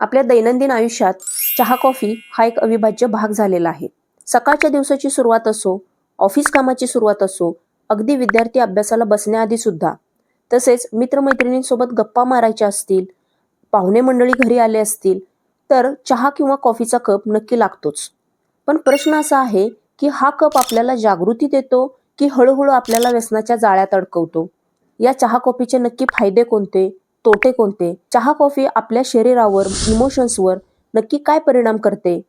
आपल्या दैनंदिन आयुष्यात चहा कॉफी हा एक अविभाज्य भाग झालेला आहे. सकाळच्या दिवसाची सुरुवात असो ऑफिस कामाची सुरुवात असो अगदी विद्यार्थी अभ्यासाला बसण्याआधी सुद्धा. तसेच मित्रमैत्रिणींसोबत गप्पा मारायच्या असतील पाहुणे मंडळी घरी आले असतील तर चहा किंवा कॉफीचा कप नक्की लागतोच. पण प्रश्न असा आहे की हा कप आपल्याला जागृती देतो की हळूहळू आपल्याला व्यसनाच्या जाळ्यात अडकवतो? या चहा कॉफीचे नक्की फायदे कोणते? तोटे कोणते? चहा कॉफी आपल्या शरीरावर इमोशन्सवर नक्की काय परिणाम करते?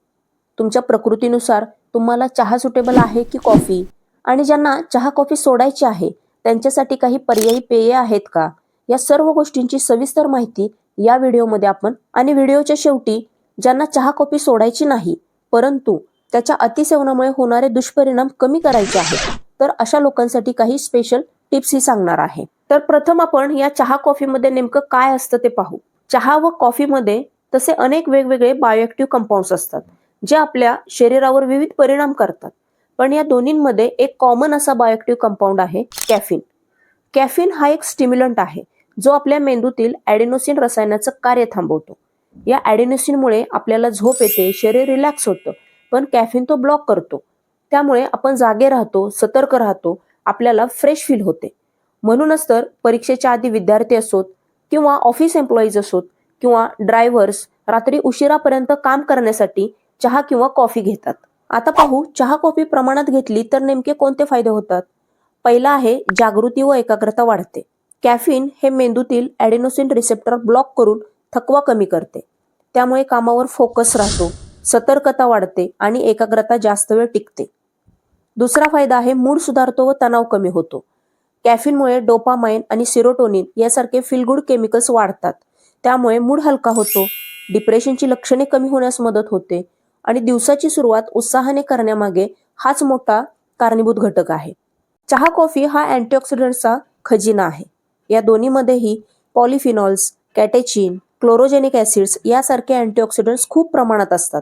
तुमच्या प्रकृतीनुसार तुम्हाला चहा सुटेबल आहे की कॉफी? आणि ज्यांना चहा कॉफी सोडायची आहे त्यांच्यासाठी काही पर्यायी पेये आहेत का? या सर्व गोष्टींची सविस्तर माहिती या व्हिडिओमध्ये आपण आणि व्हिडिओच्या शेवटी ज्यांना चहा कॉफी सोडायची नाही परंतु त्याच्या अतिसेवनामुळे होणारे दुष्परिणाम कमी करायचे आहेत. तर अशा लोकांसाठी काही स्पेशल टिप्स ही सांगणार आहे. तर प्रथम आपण या चहा कॉफीमध्ये नेमकं काय असतं ते पाहू. चहा व कॉफीमध्ये तसे अनेक वेगवेगळे बायोएक्टिव्ह कंपाऊंड्स असतात जे आपल्या शरीरावर विविध परिणाम करतात. पण या दोन्हींमध्ये एक कॉमन असा बायोएक्टिव्ह कंपाऊंड आहे कॅफिन कॅफिन हा एक स्टिम्युलंट आहे जो आपल्या मेंदूतील ॲडेनोसिन रसायनाचं कार्य थांबवतो. या ॲडेनोसिनमुळे आपल्याला झोप येते शरीर रिलॅक्स होतं पण कॅफिन तो ब्लॉक करतो. त्यामुळे आपण जागे राहतो सतर्क राहतो आपल्याला फ्रेश फील होते. म्हणूनच तर परीक्षेच्या आधी विद्यार्थी असोत किंवा ऑफिस एम्प्लॉईज असोत किंवा ड्रायव्हर्स रात्री उशिरापर्यंत काम करण्यासाठी चहा किंवा कॉफी घेतात. आता पाहू चहा कॉफी प्रमाणात घेतली तर नेमके कोणते फायदे होतात? पहिला आहे जागृती व एकाग्रता वाढते. कॅफिन हे मेंदूतील ॲडेनोसिन रिसेप्टर ब्लॉक करून थकवा कमी करते. त्यामुळे कामावर फोकस राहतो सतर्कता वाढते आणि एकाग्रता जास्त वेळ टिकते. दुसरा फायदा आहे मूड सुधारतो व तणाव कमी होतो. कॅफिनमुळे डोपामाइन आणि सिरोटोनिन यासारखे फिलगुड केमिकल्स वाढतात. त्यामुळे मूड हलका होतो डिप्रेशनची लक्षणे कमी होण्यास मदत होते आणि दिवसाची सुरुवात उत्साहाने करण्यामागे हाच मोठा कारणीभूत घटक आहे. चहा कॉफी हा अँटीऑक्सिडंटचा खजिना आहे. या दोन्हीमध्येही पॉलिफिनॉल्स कॅटेचिन क्लोरोजेनिक ॲसिड्स यासारखे अँटीऑक्सिडंट्स खूप प्रमाणात असतात.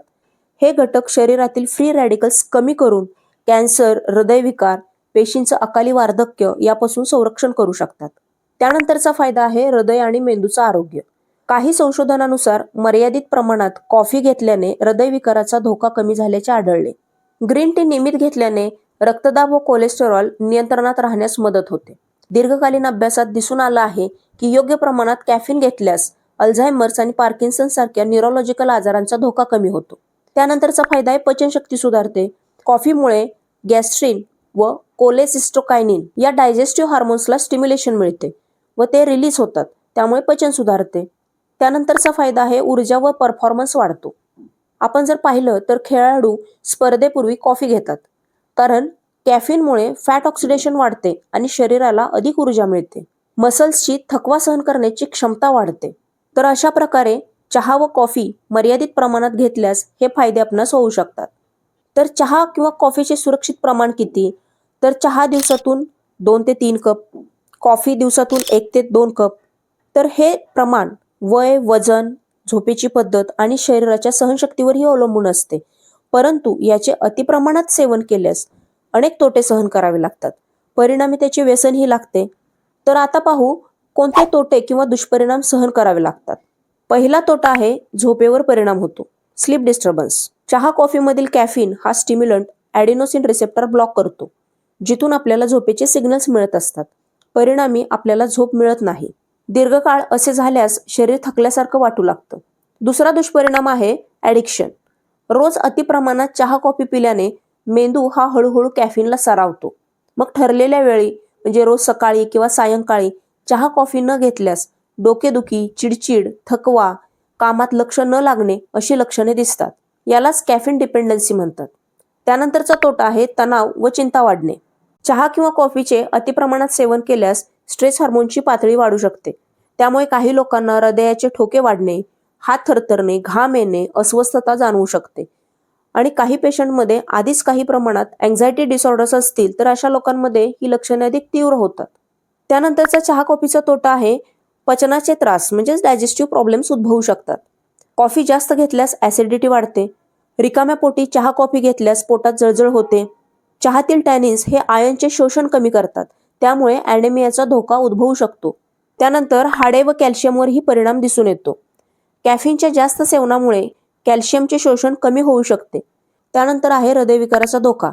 हे घटक शरीरातील फ्री रॅडिकल्स कमी करून कॅन्सर हृदयविकार पेशींचं अकाली वार्धक्य यापासून संरक्षण करू शकतात. त्यानंतरचा फायदा आहे हृदय आणि मेंदूचं आरोग्य. काही संशोधनानुसार मर्यादित प्रमाणात कॉफी घेतल्याने हृदयविकाराचा धोका कमी झाल्याचे आढळले. ग्रीन टी नियमित घेतल्याने रक्तदाब व कोलेस्टेरॉल नियंत्रणात राहण्यास मदत होते. दीर्घकालीन अभ्यासात दिसून आलं आहे की योग्य प्रमाणात कॅफिन घेतल्यास अल्झायमर्स आणि पार्किन्सन सारख्या न्यूरोलॉजिकल आजारांचा धोका कमी होतो. त्यानंतरचा फायदा आहे पचनशक्ती सुधारते. कॉफीमुळे गॅस्ट्रिन व कोलेसिस्टोकायनिन या डायजेस्टिव्ह हार्मोन्सला स्टिम्युलेशन मिळते व ते रिलीज होतात. त्यामुळे पचन सुधारते. त्यानंतरचा फायदा आहे ऊर्जा व परफॉर्मन्स वाढतो. आपण जर पाहिलं तर खेळाडू स्पर्धेपूर्वी कॉफी घेतात. कारण कॅफिनमुळे फॅट ऑक्सिडेशन वाढते आणि शरीराला अधिक ऊर्जा मिळते. मसल्सची थकवा सहन करण्याची क्षमता वाढते. तर अशा प्रकारे चहा व कॉफी मर्यादित प्रमाणात घेतल्यास हे फायदे आपणास होऊ शकतात. तर चहा किंवा कॉफीचे सुरक्षित प्रमाण किती? तर चहा दिवसातून दोन ते तीन कप कॉफी दिवसातून एक ते दोन कप. तर हे प्रमाण वय वजन झोपेची पद्धत आणि शरीराच्या सहनशक्तीवरही अवलंबून असते. परंतु याचे अतिप्रमाणात सेवन केल्यास अनेक तोटे सहन करावे लागतात. परिणामी त्याचे व्यसनही लागते. तर आता पाहू कोणते तोटे किंवा दुष्परिणाम सहन करावे लागतात. पहिला तोटा आहे झोपेवर परिणाम होतो. Sleep disturbance. चहा कॉफीमधील कॅफिन हा स्टिम्युलंट ॲडिनोसिन रिसेप्टर ब्लॉक करतो जिथून आपल्याला झोपेचे सिग्नल्स मिळत असतात. परिणामी आपल्याला झोप मिळत नाही. दीर्घकाळ असे झाल्यास शरीर थकल्यासारखं वाटू लागतं. दुसरा दुष्परिणाम आहे ॲडिक्शन. रोज अतिप्रमाणात चहा कॉफी पिल्याने मेंदू हा हळूहळू कॅफिनला सरावतो. मग ठरलेल्या वेळी म्हणजे रोज सकाळी किंवा सायंकाळी चहा कॉफी न घेतल्यास डोकेदुखी चिडचिड थकवा कामात लक्ष न लागणे अशी लक्षणे दिसतात. यालाच कॅफिन डिपेंडन्सी म्हणतात. त्यानंतरचा तोटा आहे तणाव व चिंता वाढणे. चहा किंवा कॉफीचे अतिप्रमाणात सेवन केल्यास स्ट्रेस हार्मोनची पातळी वाढू शकते. त्यामुळे काही लोकांना हृदयाचे ठोके वाढणे हात थरथरणे घाम येणे अस्वस्थता जाणवू शकते. आणि काही पेशंटमध्ये आधीच काही प्रमाणात अँझायटी डिसऑर्डर्स असतील तर अशा लोकांमध्ये ही लक्षणे अधिक तीव्र होतात. त्यानंतरचा चहा कॉफीचा तोटा आहे पचनाचे त्रास म्हणजेच डायजेस्टिव्ह प्रॉब्लेम्स उद्भवू शकतात. कॉफी जास्त घेतल्यास ॲसिडिटी वाढते. रिकाम्या पोटी चहा कॉफी घेतल्यास पोटात जळजळ होते. चहातील टॅनिन्स हे आयनचे शोषण कमी करतात. त्यामुळे ॲनेमियाचा धोका उद्भवू शकतो. त्यानंतर हाडे व कॅल्शियमवरही परिणाम दिसून येतो. कॅफिनच्या जास्त सेवनामुळे कॅल्शियमचे शोषण कमी होऊ शकते. त्यानंतर आहे हृदयविकाराचा धोका.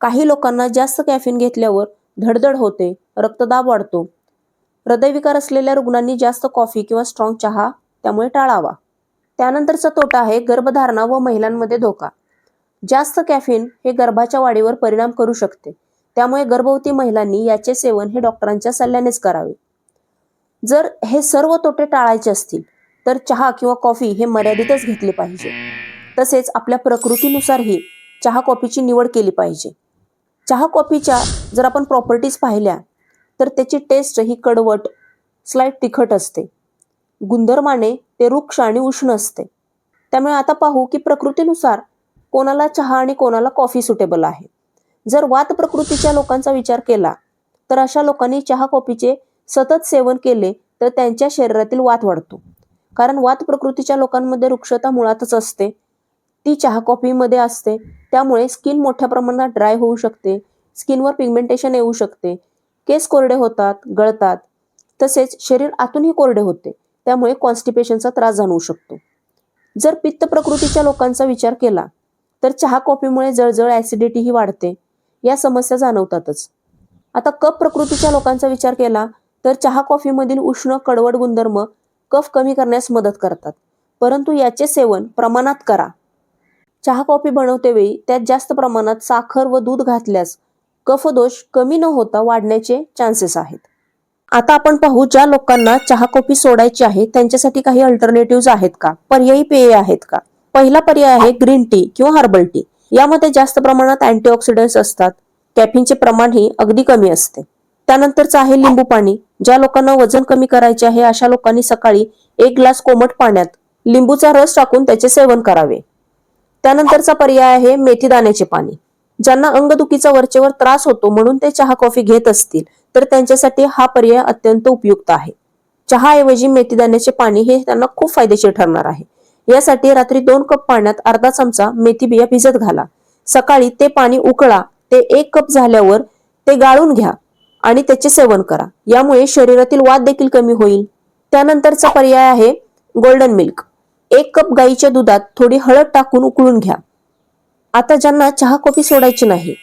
काही लोकांना जास्त कॅफिन घेतल्यावर धडधड होते रक्तदाब वाढतो. हृदयविकार असलेल्या रुग्णांनी जास्त कॉफी किंवा स्ट्रॉंग चहा त्यामुळे टाळावा. त्यानंतरचा तोटा आहे गर्भधारणा व महिलांमध्ये धोका. जास्त कॅफिन हे गर्भाच्या वाढीवर परिणाम करू शकते. त्यामुळे गर्भवती महिलांनी याचे सेवन हे डॉक्टरांच्या सल्ल्यानेच करावे. जर हे सर्व तोटे टाळायचे असतील तर चहा किंवा कॉफी हे मर्यादितच घेतले पाहिजे. तसेच आपल्या प्रकृतीनुसारही चहा कॉफीची निवड केली पाहिजे. चहा कॉफीच्या जर आपण प्रॉपर्टीज पाहिल्या तर त्याची टेस्ट ही कडवट स्लाईट तिखट असते. गुंधर्माने ते रुक्ष आणि उष्ण असते. त्यामुळे आता पाहू की प्रकृतीनुसार कोणाला चहा आणि कोणाला कॉफी सुटेबल आहे. जर वात प्रकृतीच्या लोकांचा विचार केला तर अशा लोकांनी चहा कॉफीचे सतत सेवन केले तर त्यांच्या शरीरातील वात वाढतो. कारण वात प्रकृतीच्या लोकांमध्ये वृक्षता मुळातच असते. ती चहा कॉफीमध्ये असते. त्यामुळे स्किन मोठ्या प्रमाणात ड्राय होऊ शकते स्किनवर पिगमेंटेशन येऊ शकते केस कोरडे होतात गळतात तसेच शरीर आतूनही कोरडे होते. त्यामुळे कॉन्स्टिपेशनचा त्रास जाणवू शकतो. जर पित्त प्रकृतीच्या लोकांचा विचार केला तर चहा कॉफीमुळे जळजळ ॲसिडिटीही वाढते. या समस्या जाणवतातच. आता कफ प्रकृतीच्या लोकांचा विचार केला तर चहा कॉफीमधील उष्ण कडवट गुणधर्म कफ कमी करण्यास मदत करतात. परंतु याचे सेवन प्रमाणात करा. चहा कॉफी बनवतेवेळी त्यात जास्त प्रमाणात साखर व दूध घातल्यास कफदोष कमी न होता वाढण्याचे चान्सेस आहेत. आता आपण पाहू ज्या लोकांना चहा कॉफी सोडायची आहे त्यांच्यासाठी काही अल्टरनेटिव्ह आहेत का? पर्यायी पेय आहेत का? पहिला पर्याय आहे ग्रीन टी किंवा हर्बल टी यामध्ये जास्त प्रमाणात अँटीऑक्सिडंट्स असतात. कॅफिनचे प्रमाणही अगदी कमी असते. त्यानंतरच आहे लिंबू पाणी. ज्या लोकांना वजन कमी करायचे आहे अशा लोकांनी सकाळी एक ग्लास कोमट पाण्यात लिंबूचा रस टाकून त्याचे सेवन करावे. त्यानंतरचा पर्याय आहे मेथी दाण्याचे पाणी. ज्यांना अंगदुखीचा वरचेवर त्रास होतो म्हणून ते चहा कॉफी घेत असतील. तर त्यांच्यासाठी हा पर्याय अत्यंत उपयुक्त आहे. चहाऐवजी मेथीदाण्याचे पाणी हे त्यांना खूप फायदेशीर ठरणार आहे. यासाठी रात्री दोन कप पाण्यात अर्धा चमचा मेथी बिया भिजत घाला. सकाळी ते पाणी उकळा ते एक कप झाल्यावर ते गाळून घ्या आणि त्याचे सेवन करा. यामुळे शरीरातील वाद देखील कमी होईल. त्यानंतरचा पर्याय आहे गोल्डन मिल्क. एक कप गाईच्या दुधात थोडी हळद टाकून उकळून घ्या. आता ज्यांना चहा कॉफी सोडायची नाही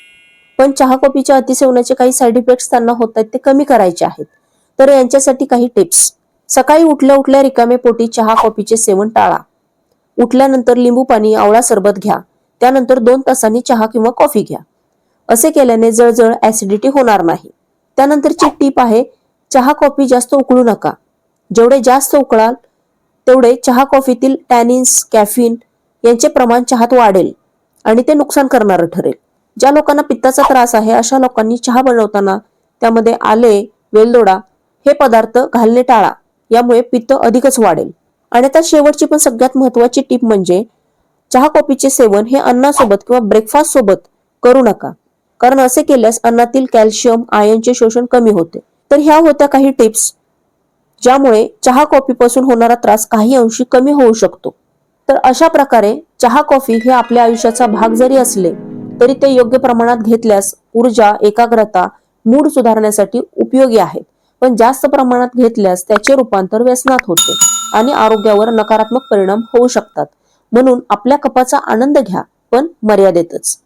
पण चहा कॉफीच्या अतिसेवनाचे काही साईड इफेक्ट्स त्यांना होत आहेत ते कमी करायचे आहेत. तर यांच्यासाठी काही टिप्स सकाळी उठल्या उठल्या रिकामे पोटी चहा कॉफीचे सेवन टाळा. उठल्यानंतर लिंबू पाणी आवळा सरबत घ्या. त्यानंतर दोन तासांनी चहा किंवा कॉफी घ्या. असे केल्याने जळजळ ऍसिडिटी होणार नाही. त्यानंतरची टीप आहे चहा कॉफी जास्त उकळू नका. जेवढे जास्त उकळाल तेवढे चहा कॉफीतील टॅनिन्स कॅफिन यांचे प्रमाण चहात वाढेल आणि ते नुकसान करणारं ठरेल. ज्या लोकांना पित्ताचा त्रास आहे अशा लोकांनी चहा बनवताना त्यामध्ये आले वेलदोडा हे पदार्थ घालणे टाळा. यामुळे पित्त अधिकच वाढेल. आणि आता शेवटची पण सगळ्यात महत्वाची टीप म्हणजे चहा कॉफीचे सेवन हे अन्नासोबत किंवा ब्रेकफास्ट सोबत करू नका. कारण असे केल्यास अन्नातील कॅल्शियम आयनचे शोषण कमी होते. तर ह्या होत्या काही टिप्स ज्यामुळे चहा कॉफीपासून होणारा त्रास काही अंशी कमी होऊ शकतो. तर अशा प्रकारे चहा कॉफी हे आपल्या आयुष्याचा भाग जरी असले तरी ते योग्य प्रमाणात घेतल्यास ऊर्जा एकाग्रता मूड सुधारण्यासाठी उपयोगी आहेत. पण जास्त प्रमाणात घेतल्यास त्याचे रूपांतर व्यसनात होते आणि आरोग्यावर नकारात्मक परिणाम होऊ शकतात. म्हणून आपल्या कपाचा आनंद घ्या पण मर्यादेतच.